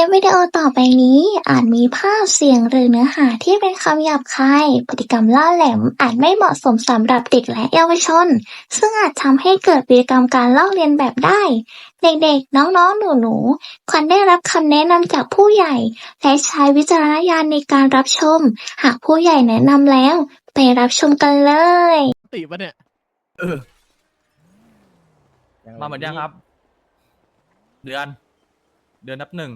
ลิปวิดีโอต่อไปนี้ อาจมีภาพเสียงหรือเนื้อหาที่เป็นคำหยาบคาย พฤติกรรมล่าแหลมอาจไม่เหมาะสมสำหรับเด็กและเยาวชน ซึ่งอาจทำให้เกิดพฤติกรรมการลอกเลียนแบบได้ เด็กๆ น้องๆ หนูๆ ควรได้รับคำแนะนำจากผู้ใหญ่ และใช้วิจารณญาณในการรับชม หากผู้ใหญ่แนะนำแล้ว ไปรับชมกันเลย ติปะเนี่ยเออมาเหมือนยังครับ เดือน เดือนนับหนึ่ง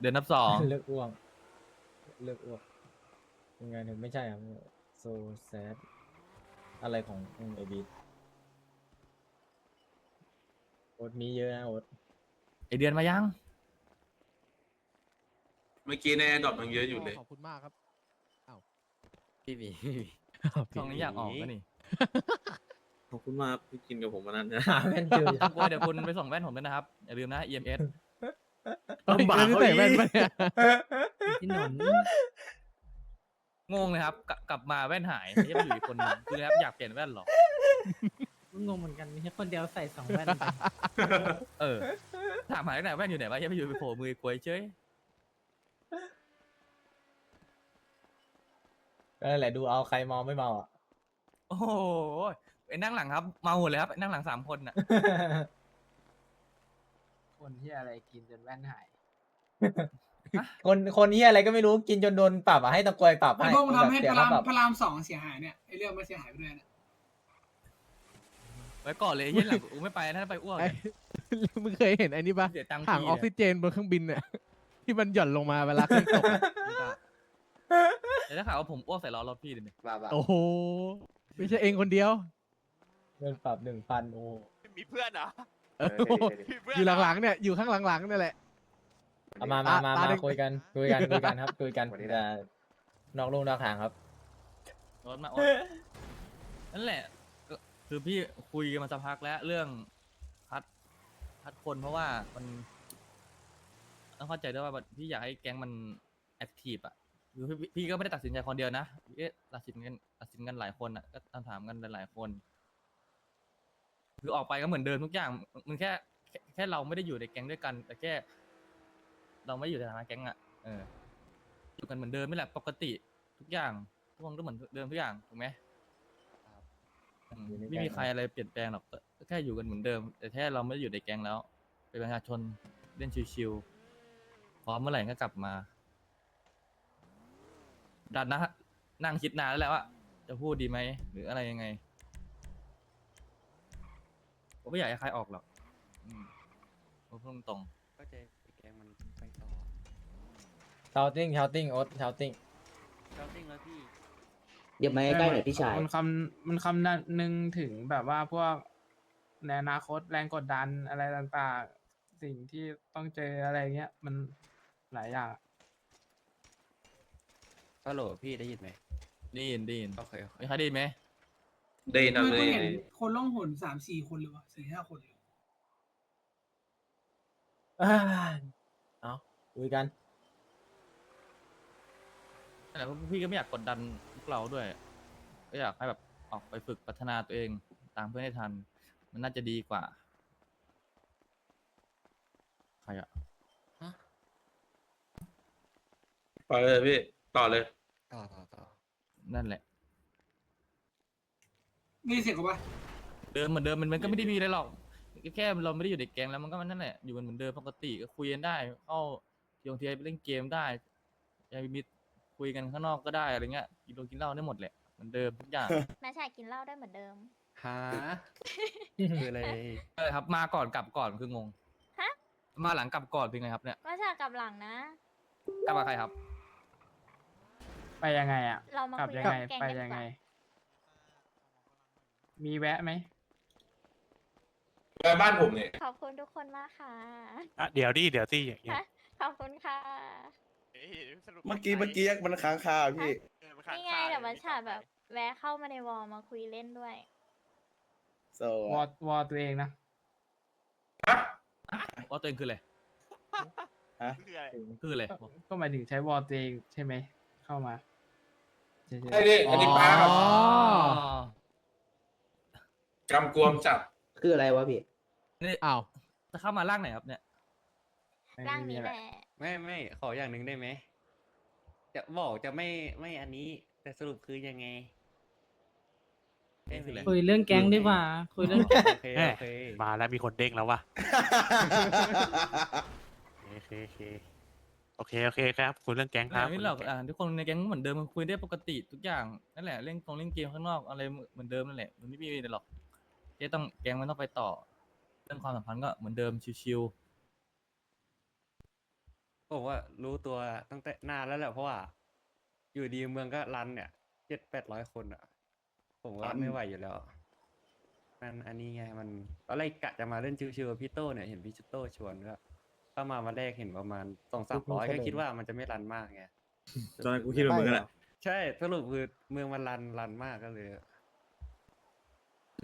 เดือนนับสองเลิกอ้วงเลิกอ้วกยังไงถึงไม่ใช่ครับโซแซดอะไรของไอบีโอ๊ตมีเยอะนะโอ๊ตไอเดือนมายัง เมื่อกี้ในดอทยังเยอะอยู่เลย ขอบคุณมากครับพี่หมีช่องนี้อยากออกก็นี่ขอบคุณมากที่กินกับผมวันนั้นนะหาแม่นเจอโอ้ยเดี๋ยวคุณไปส่งแว่นผมด้วยนะครับ อย่าลืมนะ EMS ลำบากใส่แว่นปะเนี่ยพี่หนนงงเลยครับ กลับกลับมาแว่นหายไม่ใช่ไปอยู่อีกคนหนึงคือครับอยากเปลี่ยนแว่นเหรอ งงเหมือนกันมีแค่คนเดียวใส่สองแว่นไปเออ ถามหาที่ไหนแว่นอยู่ไหนวะยังไปอยู่ไปโผล่มือกลวยเฉยก็นั่นแหละดูเอาใครเมาไม่เมาอะ โอ้โหไอ้นั่งหลังครับ เมาหมดเลยครับไอ้นั่งหลังสามคนน่ะ คนที่อะไรกินจนแว่นหาย คนคนนี้ยอะไรก็ไม่รู้กินจนโดนปรับอะให้ตะกรวยปรับไอ้ให้พวกมึงทำให้แบบเสีพยระรามค่ปรับพระรามสองเสียหายเนี่ยไอ้เรื่องมันเสียหายไปด้วยนะไว้ก่อนเลยเยี่ยหลังกูไม่ไปนะถ้าไปอ้วกไอ้เนี่ยมึงเคยเห็นไอ้นี่ปะเสียตังค์ถังทีออกซิเจนบนเครื่องบินเนี่ยที่มันหย่อนลงมาเวลาเครื่องตกอะเดี๋ยวถ้าข่าวว่าผมอ้วกใส่ล้อรถพี่เลยเนี่ยบ้าบ้าโอ้โหไม่ใช่เองคนเดียว เงินปรับหนึ่งพันโอ้มีเพื่อนเหรอ เอออยู่หลังๆเนี่ยอยู่ข้างหลังๆเนี่ยแหละ เอามามามาตามาหนึ่งคุยกันคุยกันคุยกันครับคุยกันแต่นอกลูกนอกทางครับ รถมาอ้วกนั่นแหละก็คือพี่คุยกันมาสักพักแล้วเรื่องพัดพัดคนเพราะว่ามันต้องเข้าใจด้วยว่าพี่อยากให้แก๊งมันแอคทีฟอะคือพี่พี่ก็ไม่ได้ตัดสินใจคนเดียวนะพี่ก็ตัดสินกันตัดสินกันหลายคนอะก็ถามกันหลายๆคน คือออกไปก็เหมือนเดิมทุกอย่างมันแค่แค่แค่เราไม่ได้อยู่ในแก๊งด้วยกัน แต่แค่ เราไม่ได้อยู่ในฐานะแก๊งอะเอออยู่กันเหมือนเดิมไม่แหละปกติทุกอย่างทุกคนก็เหมือนเดิมทุกอย่างถูกไหมอืมอยู่ในแก๊ง ไม่มีใครอะไรเปลี่ยนแปลงหรอกก็แค่อยู่กันเหมือนเดิม แต่แค่เราไม่ได้อยู่ในแก๊งแล้ว เป็นประชาชนเล่นชิวๆพร้อมเมื่อไหร่ก็กลับมา ดันนะนั่งคิดนานแล้วแหละว่าจะพูดดีไหมหรืออะไรยังไง ผมไม่อยากให้ใครออกหรอก อืมผมพูดตรงๆก็จะแกงมันไปต่อชาวติ้งชาวติ้งโอ๊ตชาวติ้งเราติ้งแล้วพี่ เดี๋ยวมาใกล้ๆหน่อยพี่ชาย มันคำมันคำนั้นหนึ่งถึงแบบว่าพวกในอนาคตแรงกดดันอะไรต่างๆ สิ่งที่ต้องเจออะไรเงี้ย มันหลายอย่างอะก็โหลพี่ได้ยินไหมได้ยินได้ยินโอเคโอเคมีใครได้ยินไหม ได้นะไม่เลก็ยเห็นคนล่องหนสามสี่คนเลยวะสี่ห้าคนเลยอ่าเอาคุยกัน แต่พวกพี่ก็ไม่อยากกดดันพวกเราด้วย ก็อยากให้แบบออกไปฝึกพัฒนาตัวเองตามเพื่อนให้ทัน มันน่าจะดีกว่า ใครอะต่อเลยพี่ ต่อเลย ต่อต่อต่อนั่นแหละ นี่เสียงกับว่าเดิมเหมือนเดิมมันมันก็ไม่ได้มีอะไรหรอกแค่เราไม่ได้อยู่ในแก๊งแล้วมันก็มันนั่นแหละอยู่กันเหมือนเดิมปกติก็คุยกันได้เข้าเที่ยวเที่ยวไปเล่นเกมได้ยังมีคุยกันข้างนอกก็ได้อะไรเงี้ยกินโดกินเหล้าได้หมดแหละเหมือนเดิมทุกอย่างแม่ชายกินเหล้าได้เหมือนเดิมฮะคืออะไรเออครับ มาก่อนกลับก่อนคืองงฮะ มาหลังกลับก่อนเป็นไงครับเนี่ยแม่ชายกลับหลังนะ กลับมาใครครับ ไปยังไงอะ เรามากลับคุยยังกับไงแกงไปกันดียังกไง ว่า มีแวะไหม ไปบ้านผมเนี่ย ขอบคุณทุกคนมากค่ะ อะเดี๋ยวดิเดี๋ยวดิอย่างเงี้ยฮะขอบคุณค่ะ เมื่อกี้เมื่อกี้มันค้างคาพี่ นี่ไงเดี๋ยวมาชาแบบ แวะเข้ามาในวอลมาคุยเล่นด้วย โซวอลวอลตัวเองนะ ว่าตัวเองคืออะไรคืออะไรบอกก็หมายถึงใช้วอลตัวเองใช่ไหม เข้ามาใช่ๆไอ้นี่อันนี้ป้าอ๋อ กำกวมจับคืออะไรวะพี่นี่อ้าวจะเข้ามาล่างไหนครับเนี่ยไม่ร่างไม่มีนี้อะไรแหละ ไม่ไม่ขออย่างหนึ่งได้ไหม จะบอกจะไม่ไม่อันนี้ แต่สรุปคือยังไงได้ไหมคุยเรื่องแก๊งดีกว่า คุยเรื่องแก๊งโอเคแม่โอเคมาแล้วมีคนเด้งแล้วว่ะโอเคโอเคโอเคโอเคครับ คุยเรื่องแก๊งครับไม่หรอกคุยเงแก๊งอ่าทุกคนในแก๊งก็เหมือนเดิมคุยได้ปกติทุกอย่างนั่นแหละเล่นกงเล่นเกมข้างนอกอะไรเหมือนเดิมนั่นแหละมันไม่มีอะไรหรอก แค่ต้องแก๊งมันต้องไปต่อ เรื่องความสัมพันธ์ก็เหมือนเดิมชิวผมว่ารู้ตัวตั้งแต่นานแล้วแหละเพราะว่า อยู่ดีเมืองก็รันเนี่ยเจ็ดแปดร้อยคนอะ ผมว่าไม่ไหวอยู่แล้วมันอันนี้ไงมันตอนแรกกะจะมาเล่นชิวๆกับพี่โต้เนี่ยเห็นพี่โต้ชวนก็เข้ามาวันแรกเห็นประมาณสองสามร้อยก็คิดว่ามันจะไม่รันมากไงตอนนั้นกูคิดว่ามึงแหละ ใช่สรุปคือเมืองมันรันรันมากก็เลย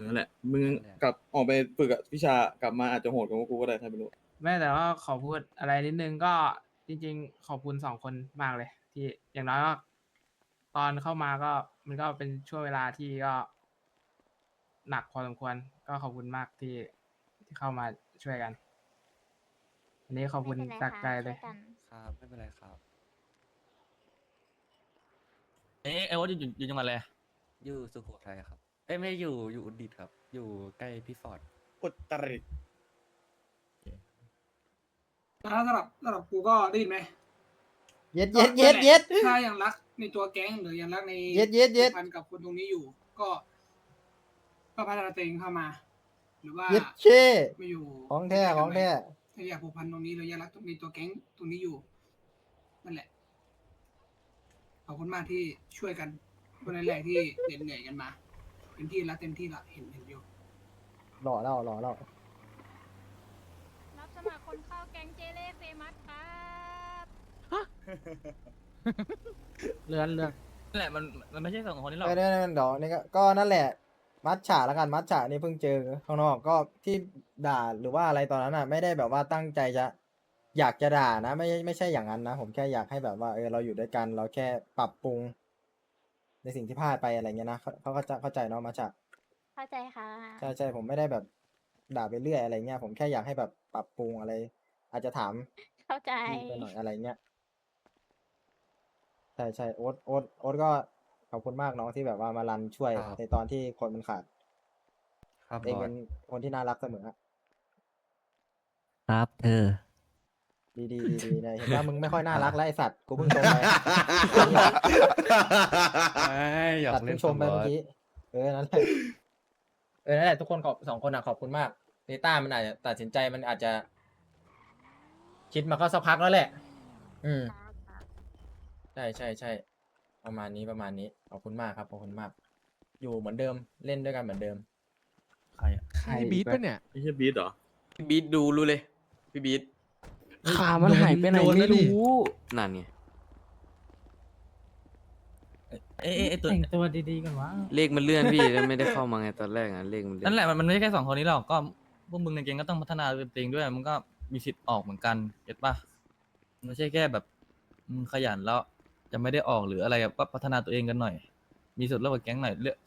นั่นแหละ มึงกลับออกไปฝึกกับพิชากลับมาอาจจะโหดกว่ากูก็ได้ถ้าไม่รู้ แม่แต่ว่าขอพูดอะไรนิดนึงก็จริง ๆ ขอบคุณสองคนมากเลย ที่อย่างน้อยก็ตอนเข้ามาก็มันก็เป็นช่วงเวลาที่ก็ หนักพอสมควร ก็ขอบคุณมากที่ที่เข้ามาช่วยกัน อันนี้ขอบคุณไม่เป็นไรจากใจค่ะเลยช่วกันครับไม่เป็นไรครับๆเอ๊ะไอ้ว่าอยู่อยู่อยู่จังหวัดอะไรอยู่สุโขทัยครับ เอ้ยไม่อยู่อยู่อุตรดิตถ์ครับ อยู่ใกล้พี่ฟอร์ดอุตริแล้วสำหรับสำหรับกูก็ได้ยินไหมเย็ดเย็ดเย็ดเย็ดถ้ายังรักในตัวแก๊งหรือยังรักในเย็ดเย็ดเย็ดผูกพันกับคนตรงนี้อยู่ ก็ ก็พัฒนาตัวเองเข้ามา หรือว่าเย็ดเช่มาอยู่ของแท้ของแท้ถ้าอยากผูกพันตรงนี้หรือยังรักในตัวแก๊งตรงนี้อยู่นั่นแหละขอบคุณมากที่ช่วยกันวันแรกๆที่เหน็ดเหนื่อยกันมา เต็มที่แล้วเต็มที่ละเห็นเห็นอยู่หล่อแล้วหล่อแล้วรับสมัครคนเข้าแก๊งเจเล่เฟมัสครับเรือนเรือนนั่นแหละมันมันไม่ใช่สองคนนี้หรอกเออเนี่ยเดี๋ยวนี่ก็ก็นั่นแหละ มัดฉาแล้วกันมัดฉานี่เพิ่งเจอข้างนอกก็ที่ด่าหรือว่าอะไรตอนนั้นอะ ไม่ได้แบบว่าตั้งใจจะ อยากจะด่านะ ไม่ไม่ใช่อย่างนั้นนะ ผมแค่อยากให้แบบว่าเออเราอยู่ด้วยกัน เราแค่ปรับปรุง ในสิ่งที่พลาดไปอะไรเงี้ยนะเขาเขาก็จะเข้าใจเนาะมัดฉาเข้าใจค่ะ ใช่ใช่ผมไม่ได้แบบด่าไปเรื่อยอะไรเงี้ยผมแค่อยากให้แบบปรับปรุงอะไร อาจจะถามเข้าใจดีไปหน่อยอะไรเงี้ยใช่ใช่โอ๊ตโอ๊ตโอ๊ตก็ขอบคุณมากน้องที่แบบว่ามารันช่วยครับ ในตอนที่คนมันขาดครับเองบอเป็สนคนที่น่ารักเสมอครับ เธอ ดีดีดีดีนะเห็นว่ามึงไม่ค่อยน่ารักแล้วไอสัตว์กูเพิ่งชมไปไม่อยากสัตว์เล่เพิ่นงชมไปกับบเมื่ออสกี้เออนั่นแหละเออนั่นแหละทุกคนขอบสองคนอะขอบคุณมากเนต้ามันอาจจะตัดสินใจมันอาจจะ คิดมาก็สักพักแล้วแหละ อืม ใช่ใช่ใช่ประมาณนี้ประมาณนี้ขอบคุณมากครับขอบคุณมาก อยู่เหมือนเดิมเล่นด้วยกันเหมือนเดิม ใครอะใครบีทปะเนี่ย ไม่ใช่บีทเหรอ พี่บีทดูรู้เลย พี่บีท ขามันหายไปไหนไม่รู้นั่นไงเอ๊ะเอ๊ะเอ๊ะตัวแต่งตัวดีๆกันวะเลขมันเลื่อนพี่แล้วไม่ได้เข้ามาไงตอนแรกอะเลขมันเลื่อนนั่นแหละมันมันไม่ใช่แค่สองคนนี้หรอกก็พวกมึงในเกมก็ต้องพัฒนาตัวเองด้วยมึงก็มีสิทธิ์ออกเหมือนกันเก็ตปะมันไม่ใช่แค่แบบมึงขยันแล้วจะไม่ได้ออกหรืออะไรอะก็พัฒนาตัวเองกันหน่อย มีส่วนร่วมกับแก๊งหน่อยเรื่อง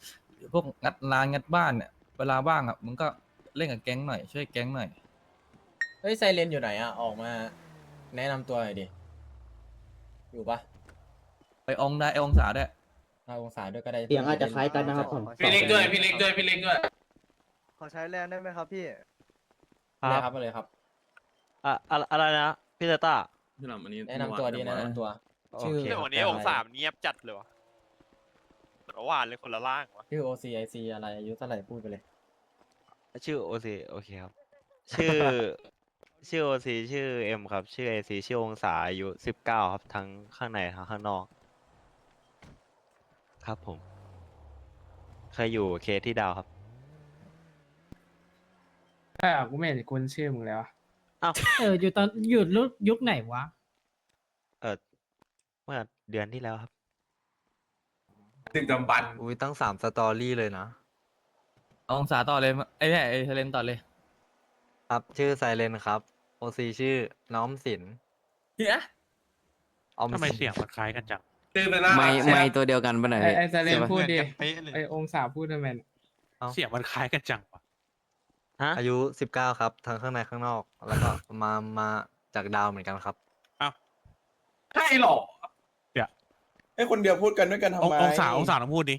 พวกงัดร้านงัดบ้านเนี่ยเวลาว่างอะมึงก็เล่นกับแก๊งหน่อยช่วยแก๊งหน่อยเฮ้ยไซเรนอยู่ไหนอะ ออกมา แนะนำตัวหน่อยดิ อยู่ปะไปองได้ไอองศาด้วยเอาองศาด้วยก็ได้เสียงอาจจะคล้ายกันนะครับผมพี่เล็กด้วยพี่เล็กด้วยพี่เล็กด้วยขอใช้แรงได้ไหมครับพี่เลยครับมาเลยครับอะอะไรนะพี่เตต้าพี่หลับอันนี้แนะนำตัวดีแนะนำตัว ชื่อโอเคแต่วันนี้องศามเงียบจัดเลยวะเหมือนว่าวานเลยคนละล่างวะชื่อ OCIC อะไรอายุเท่าไหร่พูดไปเลย ชื่อโอซีโอเคครับ ชื่อ ชื่อโอซีชื่อเอ็มครับ ชื่อเอซีชื่อองศาอายุสิบเก้าครับทั้งข้างในทั้งข้างนอก ครับผม เคยอยู่เคสที่ดาวครับใช่อะกูไม่เห็นคุณชื่อมึงเลยวะเอออยู่ตอนอยู่ยุคยุคไหนวะ เออเมื่อเดือนที่แล้วครับตึกดำบันอุ้ยตั้งสามสตอรี่เลยนะ เอาองศาต่อเลยไอ้เนี่ยไอ้เทเลนต่อเลย ครับ ชื่อไซเลนครับ โอซีชื่อ น้อมสินเฮียออมทำไมสินเสียงมันคล้ายกันจัง ตื่นไปนะไม่ไม่ตัวเดียวกันปะไหนไอไอไซเลนพูดดิเป๊ะเลยไอองศาพูดทำไมเนี่ยเสียงมันคล้ายกันจังวะฮะอายุสิบเก้าครับ ทั้งข้างในข้างนอก แล้วก็มามาจากดาวเหมือนกันครับ ใช่หรอให้คนเดียวพูดกันด้วยกันทำองไมองศาองศาต้องพูดดิ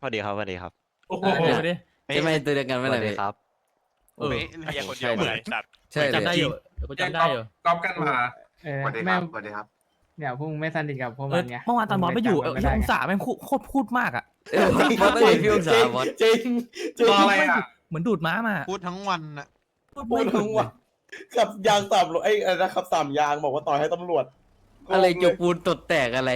พอดีครับพอดีครับ โอ้โห เดี๋ยวดิจะไม่ตัวเดียวกันพไม่อเลดียครับ เออเรียกคนเดียวเลยสัตว์ใช่จำได้เลยอยู่เดี๋ยวกูจำได้อยู่ก๊อปกันมาเออแม่เนี่ยพวกมึงไม่สนิทกับพวกเอมัอนไงเมื่อวานตอนบอสไปอยู่เออไม่ได้องไงศาแม่งโคโคตรพูดมากอะเออมอสต้องมีพี่องศาบอสจริงจริงรออะไรอะเหมือนดูดม้ามาพูดทั้งวันน่ะพูดทั้งวันขับยางสามรถไอ้อะไรนะครับสามยางบอกว่าต่อยให้ตำรวจอะไรจกปูนตดแตกอะไร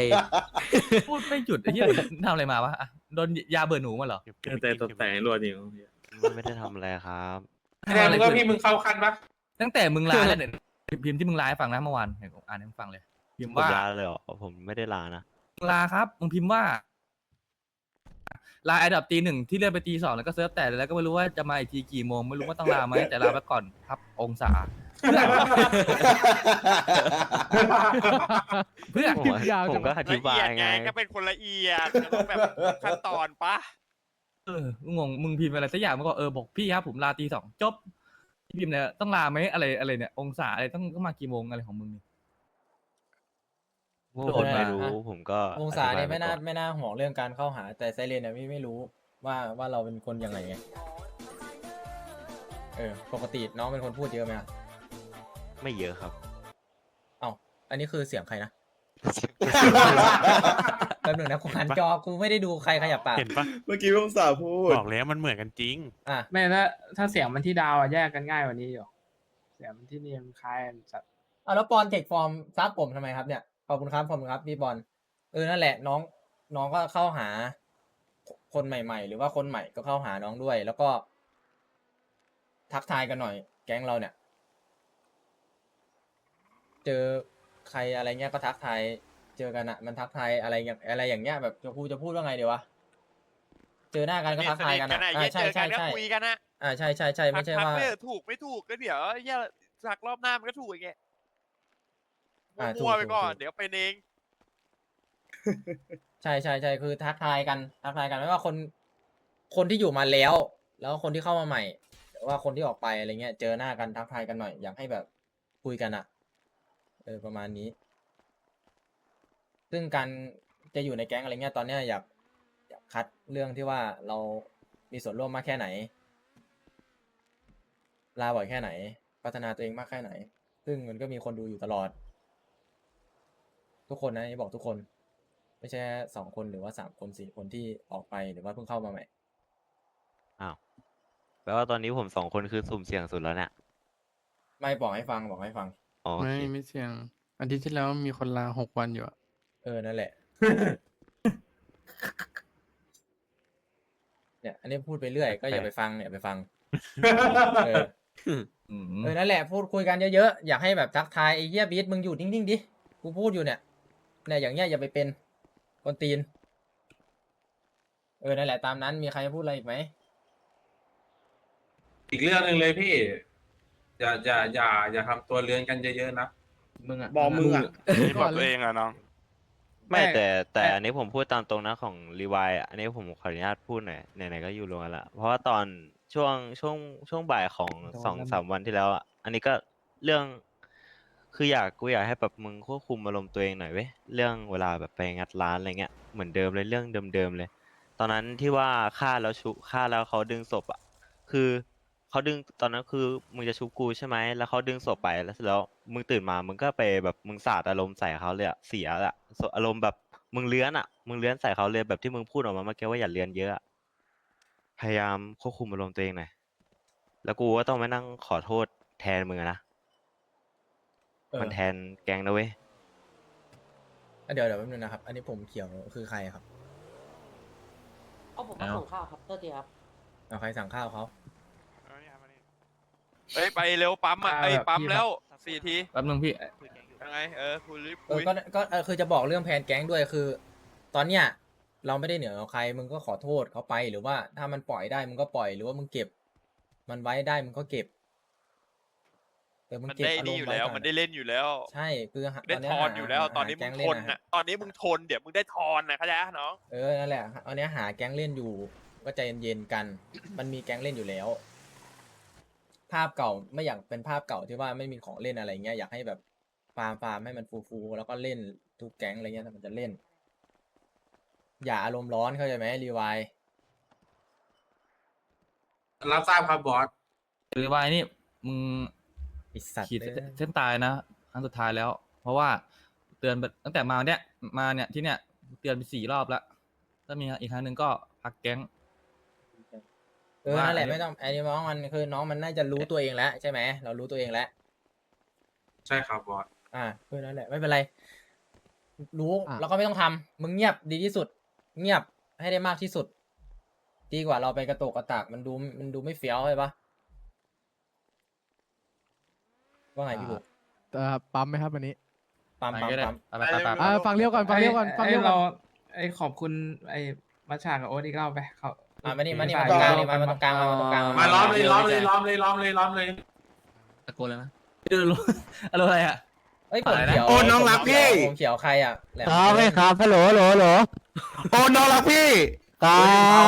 พูดไม่หยุดไอ้เหี้ยทำอะไรมาวะอะโดนยาเบื่อหนูมาเหรอแต่ตกแต่งรวดจริงไม่ได้ทำอะไรครับ แสดงว่าพี่มึงเข้าขั้นปะตั้งแต่มึงลาแล้วเนี่ยพิมพ์ที่มึงลาให้ฟังนะเมื่อวานเห็นผมอ่านให้มึงฟังเลย พิมพ์ผมว่าลาเลยเหรอผมไม่ได้ลานะมึงลาครับมึงพิมพ์ว่าลาไอดับตีหนึ่งที่เลื่อนไปตีสองแล้วก็เซิร์ฟแต่แล้วก็ไม่รู้ว่าจะมาอีกทีกี่โมงไม่รู้ว่าต้องลาไหมแต่ลาไปก่อนครับองศา เพื่อผมผมก็อธิบายไงก็เป็นคนละเอียดต้องแบบขั้นตอนปะ เอองงมึงพิมพ์อะไรสักอย่างมันก็เออบอกพี่ครับผมลาตีสองจบพี่พิมพ์เนี่ยต้องลาไหมอะไรอะไรเนี่ย องศาอะไรต้องต้องมากี่โมงอะไรของมึงนี่ พวกผมไม่รู้อะผมก็องศาเนี่ยอธิบไม่น่าปก่อไม่น่าห่วงเรื่องการเข้าหา แต่ไซเรนเนี่ยพี่ไม่รู้ว่าว่าเราเป็นคนยังไงไงเออปกติน้องเป็นคนพูดเยอะไหมอะไม่เยอะครับเอ้าอันนี้คือเสียงใครนะ แป๊บหนึงนะกูหันจอกูไม่ได้ดูใครขยับปากเห็นปะเมื่อกี้พี่องศาพูดบอกแล้วมันเหมือนกันจริง อะไม่ถ้าถ้าเสียงมันที่ดาวอะแยกกันง่ายกว่านี้อยู่ เสียงมันที่นี่มันคล้ายกันสัตว์เอาแล้วปอนเทคฟอร์มซับผมทำไมครับเนี่ยขอบคุณครับขอบคุณครับพี่บอลเออนั่นแหละน้องน้องก็เข้าหา คนใหม่ ๆ หรือว่าคนใหม่ก็เข้าหาน้องด้วย แล้วก็ ทักทายกันหน่อย แก๊งเราเนี่ย เจอ ใครอะไรเงี้ยก็ทักทายเจอกันอะมันทักทายอะไรอย่างอะไรอย่างเงี้ยแบบจะพูดจะพูดว่าไงเดี๋ยววะเจอหน้ากันก็ทักทายกันอะอ่าใช่ใช่ใช่คุยกันนะอ่าใช่ใช่ใช่ไม่ใช่ว่าถูกไม่ถูกก็เดี๋ยวอย่าสักรอบหน้ามันก็ถูกอีกแกอ่าถูกมั่วไปถูกก่อนถูก เดี๋ยวเป็นเองใช่ใช่ใช่คือทักทายกันทักทายกันไม่ว่าคน คนที่อยู่มาแล้ว แล้วคนที่เข้ามาใหม่หรือว่าคนที่ออกไปอะไรเงี้ย เจอหน้ากันทักทายกันหน่อยอยากให้แบบคุยกันอะ เออประมาณนี้ ซึ่งการจะอยู่ในแก๊งอะไรเงี้ยตอนเนี้ยอยากอยากคัดเรื่องที่ว่าเรามีส่วนร่วมมากแค่ไหน ลาบ่อยแค่ไหน พัฒนาตัวเองมากแค่ไหน ซึ่งมันก็มีคนดูอยู่ตลอด ทุกคนนะนี่บอกทุกคน ไม่ใช่สองคนหรือว่าสามคนสี่คนที่ออกไปหรือว่าเพิ่งเข้ามาใหม่ อ้าวแปลว่าตอนนี้ผมสองคนคือสุ่มเสี่ยงสุดแล้วเนี่ยไม่บอกให้ฟังบอกให้ฟัง อ๋อโอไม่เคไม่เสี่ยง อาทิตย์ที่แล้วมีคนลาหกวันอยู่อะเออ นั่นแหละ เนี่ย อันนี้พูดไปเรื่อย ก็อย่าไปฟังเนี่ยไปฟัง เออ อืมเออ นั่นแหละ พูดคุยกันเยอะๆ อยากให้แบบทักทายไอ้เหี้ยบีทมึงอยู่นิ่งๆ ดิ กูพูดอยู่เนี่ย เนี่ยอย่างเงี้ยอย่าไปเป็นคนตีน เออ นั่นแหละตามนั้น มีใครพูดอะไรอีกไหม อีกเรื่องหนึ่งเลยพี่ อย่าอย่าอย่าอย่าทำตัวเลือนกันเยอะๆนะมึงอะบอกมึงอะบอกตัวเองอะน้องไม่ไม่แต่แต่แต่ อันนี้ผมพูดตามตรงนะของรีวายอันนี้ผมขออนุญาตพูดหน่อยไหนๆก็อยู่รวมกันละเพราะว่าตอนช่วงช่วงช่วงบ่ายของสองสามวันที่แล้วอะอันนี้ก็เรื่อง คืออยากกูอยากให้แบบมึงควบคุมอารมณ์ตัวเองหน่อยเว้ยเรื่องเวลาแบบไปงัดร้านอะไรเงี้ยเหมือนเดิมเลยเรื่องเดิมๆเลย ตอนนั้นที่ว่าฆ่าแล้วชุฆ่าแล้วเขาดึงศพอะคือ เขาดึงตอนนั้นคือมึงจะชุบกูใช่ไหมแล้วเขาดึงศพไปแล้วเสร็จแล้วมึงตื่นมามึงก็ไปแบบมึงสาดอารมณ์ใส่เขาเลยอะเสียอะอารมณ์แบบมึงเลื้อนอะมึงเลื้อนใส่เขาเลยแบบที่มึงพูดออกมาเมื่อกี้ว่าอย่าเลื้อนเยอะอะพยายามควบคุมอารมณ์ตัวเองหน่อยแล้วกูก็ต้องมานั่งขอโทษแทนมึงอะนะเออมันแทนแกงนะเว้ยอะเดี๋ยวเดี๋ยวแป๊บนึงนะครับ อันนี้ผมเขียวคือใครครับ เอาผมมาส่งข้าวครับเตอร์ทีครับเอาใครสั่งข้าวเขา เอ้ยไปเร็วปั๊มอะอ่าไอ้ยแบบปั๊มพี่แล้วสี่ทีแป๊บนึงพี่ ยังไงเออคุยรีบเอคุอยก็ก็เออคือจะบอกเรื่องแผนแก๊งด้วยคือ ตอนเนี้ยเราไม่ได้เหนือกว่าใครมึงก็ขอโทษเขาไปหรือว่าถ้ามันปล่อยได้มึงก็ปล่อยหรือว่ามึงเก็บ มันไว้ได้มึงก็เก็บเออมึงมันเก็บได้อารนี่มอยู่ณ์ไว้แล้ว ก่มันได้เล่นอยู่แล้ว ใช่คือหาได้ตอนเนี้ทยอนหาอยู่แล้วหาตอนนี้หามึแก๊งงทเล่นนอะอะตอนนี้มึงทนเดี๋ยวมึงได้ทอนนะเข้าใจปะน้อง เออนั่นแหละตอนเนี้ยหาแก๊งเล่นอยู่ ก็ใจเย็นๆกัน มันมีแก๊งเล่นอยู่แล้ว ภาพเก่าไม่อยากเป็นภาพเก่าที่ว่าไม่มีของเล่นอะไรเงี้ยอยากให้แบบฟาร์มฟาร์มให้มันฟูฟูๆแล้วก็เล่นทุกแก๊งอะไรเงี้ยถ้ามันจะเล่น อย่าอารมณ์ร้อนเข้าใจไหมรีวายรับทราบครับบอสหรือว่าไอ้นี่มึงไอิสัตว์ขีดเอ้ยเส้นตายนะครั้งสุดท้ายแล้ว เพราะว่าเตือนไปตั้งแต่มาเนี้ยมาเนี่ยที่เนี้ยเตือนไปสี่รอบแล้วถ้ามีอีกครั้งหนึ่งก็พักแก๊ง เออว่านั่นแหละอันนี้ ไม่ต้องไอ้นี่น้องมันคือน้องมันน่าจะรู้ตัวเองแล้วใช่ไหมเรารู้ตัวเองแล้วใช่ครับบอส อ่าเออนั่นแหละไม่เป็นไร รู้อะ แล้วก็ไม่ต้องทำมึงเงียบดีที่สุด เงียบให้ได้มากที่สุด ดีกว่าเราไปกระโตกกระตากมันดูมันดูไม่เฟี้ยวใช่ปะว่าไงพี่บุกเอ่อปั๊มไหมครับวันนี้ปั๊มไปปั๊มก็ได้ปั๊มไปไปไปไป อ่าฟังเรียวก่อนฟังเรียวก่อนฟังไอ้เรียวก่เราอนไอ้ขอบคุณไอ้มัชชากับโอ๊ตอีกรอบไปเขา อะมานี่มานี่ใส่มาตรงกลางนี่มามาตรงกลางมามาตรงกลางมาล้อมเลยล้อมเลยล้อมเลยล้อมเลยล้อมเลยตะโกนเลยนะเออรู้อะไรอะไรอะเอ้ยผมอะไรนะเขียวโอ้น้องรักพี่ ผมเขียวใครอะแหลมครับไม่ครับฮัลโหลฮัลโหลฮัลโหลโอ้น้องรักพี่ครั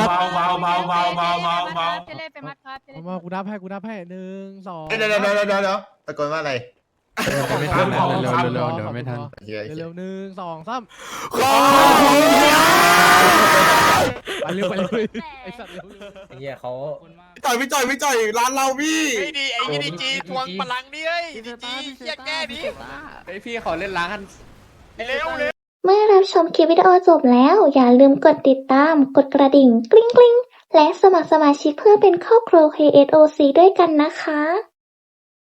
บเบาเบาเบาเบาเบาเบาเบาเจเล่ไปมัดครับเจเล่เอามากูนับให้กูนับให้หนึ่งสองเดี๋ยวเดี๋ยวเดี๋ยวเดี๋ยวเดี๋ยวตะโกนว่าอะไร ไม่ทันขอบเร็วคุณเร็วครับเร็วเดี๋ยวไม่ทัน เฮียเร็วๆหนึ่งสองสามขอบคุณไปเร็วไปเร็วไอ้สัตว์เร็วเร็วไอ้เหี้ยเขาขอบคุณมากจ่อยพี่จ่อยพี่จ่อยร้านเราพี่ไม่ดีไอ้ยี่ดีจีทวงพลังนี่เอ้ยดีจีเฮียแก้ดิไอพี่ขอเล่นล้างกันเร็วเร็วเมื่อรับชมคลิปวิดีโอจบแล้ว อย่าลืมกดติดตาม กดกระดิ่งกริ๊งกริ๊งและสมัครสมาชิกเพื่อเป็นครอบครัว KSOC ด้วยกันนะคะ